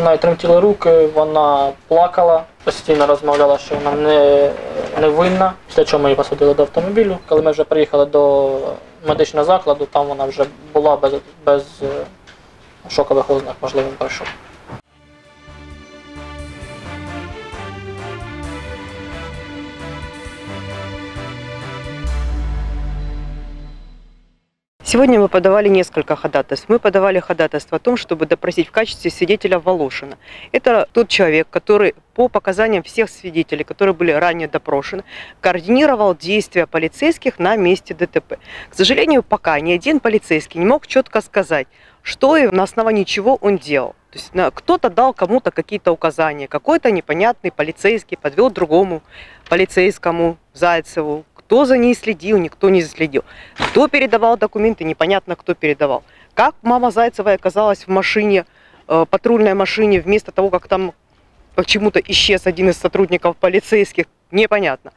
У неї тремтіли руки, вона плакала, постійно розмовляла, що вона не, не винна. Після чого ми її посадили до автомобілю. Коли ми вже приїхали до медичного закладу, там вона вже була без, без е, шокових ознак, можливо, пройшов. Сегодня мы подавали несколько ходатайств. Мы подавали ходатайство о том, чтобы допросить в качестве свидетеля Волошина. Это тот человек, который по показаниям всех свидетелей, которые были ранее допрошены, координировал действия полицейских на месте ДТП. К сожалению, пока ни один полицейский не мог четко сказать, что и на основании чего он делал. То есть кто-то дал кому-то какие-то указания, какой-то непонятный полицейский подвел другому полицейскому Зайцеву, кто за ней следил, никто не следил. Кто передавал документы, непонятно, кто передавал. Как мама Зайцевой оказалась в машине, э, патрульной машине, вместо того, как там почему-то исчез один из сотрудников полицейских, непонятно.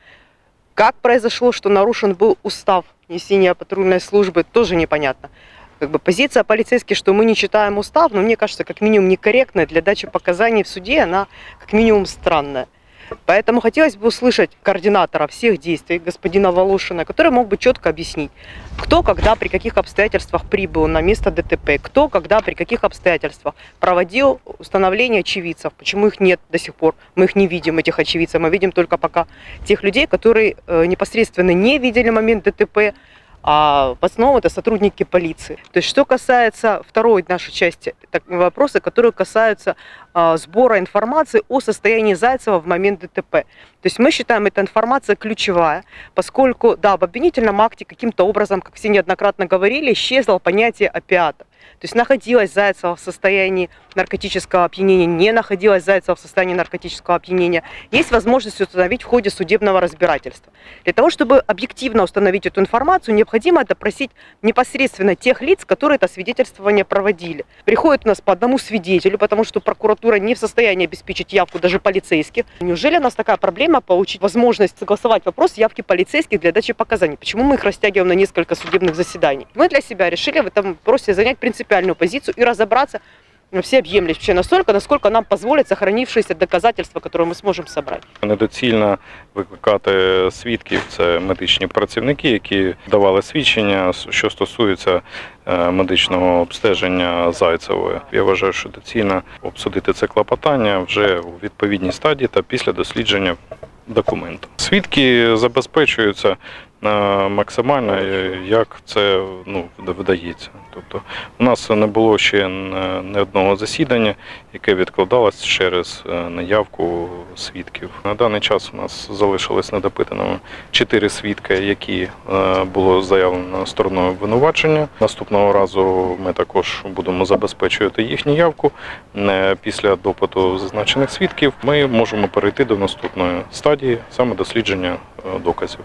Как произошло, что нарушен был устав несения патрульной службы, тоже непонятно. Как бы позиция полицейских, что мы не читаем устав, но мне кажется, как минимум некорректная для дачи показаний в суде, она как минимум странная. Поэтому хотелось бы услышать координатора всех действий, господина Волошина, который мог бы четко объяснить, кто, когда, при каких обстоятельствах прибыл на место ДТП, кто, когда, при каких обстоятельствах проводил установление очевидцев, почему их нет до сих пор, мы их не видим, этих очевидцев, мы видим только пока тех людей, которые э, непосредственно не видели момент ДТП, а в основном это сотрудники полиции. То есть что касается второй нашей части, так, вопросы, которые касаются а, сбора информации о состоянии Зайцева в момент ДТП. То есть мы считаем, эта информация ключевая, поскольку, да, в обвинительном акте каким-то образом, как все неоднократно говорили, исчезло понятие опиата. То есть находилась Зайцева в состоянии наркотического опьянения, не находилась Зайцева в состоянии наркотического опьянения. Есть возможность установить в ходе судебного разбирательства. Для того, чтобы объективно установить эту информацию, необходимо допросить непосредственно тех лиц, которые это свидетельствование проводили. Приходит у нас по одному свидетелю, потому что прокуратура не в состоянии обеспечить явку даже полицейских. Неужели у нас такая проблема получить возможность согласовать вопрос явки полицейских для дачи показаний? Почему мы их растягиваем на несколько судебных заседаний? Мы для себя решили в этом вопросе занять принципиальную позицию и разобраться всеобъемлюще настолько, насколько нам позволит сохранившиеся доказательства, которые мы сможем собрать. Недоцільно викликати свідків, це медичні працівники, які давали свідчення, що стосується е, медичного обстеження Зайцевої. Я вважаю, що доцільно обсудити це клопотання вже у відповідній стадії та після дослідження документу. Свідки забезпечуються е, максимально, е, як це ну, вдається. Тобто у нас не було ще н- ні одного засідання, яке відкладалось через е, наявку свідків. На даний час у нас залишилось недопитаними чотири свідки, які е, було заявлено стороною обвинувачення. Наступного разу ми також будемо забезпечувати їхню явку. Е, Після допиту зазначених свідків ми можемо перейти до наступної стадії, саме дослідження е, доказів.